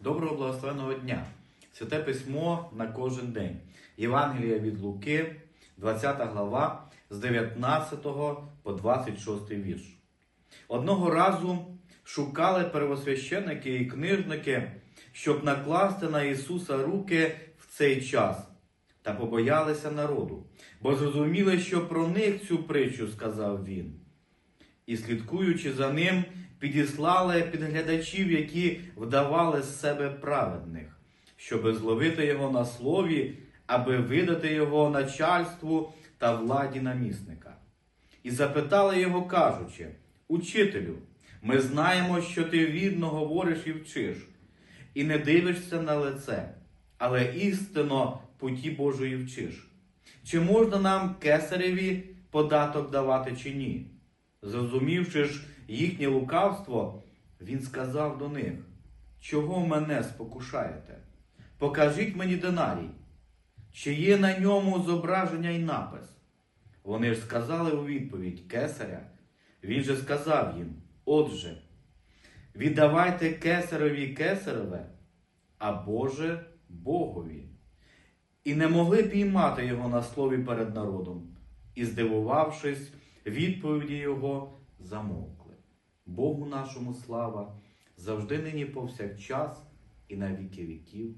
Доброго благословеного дня! Святе письмо на кожен день. Євангелія від Луки, 20 глава, з 19 по 26 вірш. Одного разу шукали первосвященники і книжники, щоб накласти на Ісуса руки в цей час, та побоялися народу, бо зрозуміли, що про них цю притчу сказав він. І, слідкуючи за ним, підіслали підглядачів, які вдавали з себе праведних, щоби зловити його на слові, аби видати його начальству та владі намісника. І запитали його, кажучи: Учителю, ми знаємо, що ти вірно говориш і вчиш, і не дивишся на лице, але істинно путі Божої вчиш. Чи можна нам кесареві податок давати чи ні? Зрозумівши ж їхнє лукавство, він сказав до них: Чого мене спокушаєте? Покажіть мені динарій, чи є на ньому зображення й напис. Вони ж сказали у відповідь кесаря. Він же сказав їм: Отже, віддавайте кесареві кесареве, а Боже Богові. І не могли піймати його на слові перед народом, і, здивувавшись, відповіді його замовкли. Богу нашому слава, завжди нині повсякчас і на віки віків.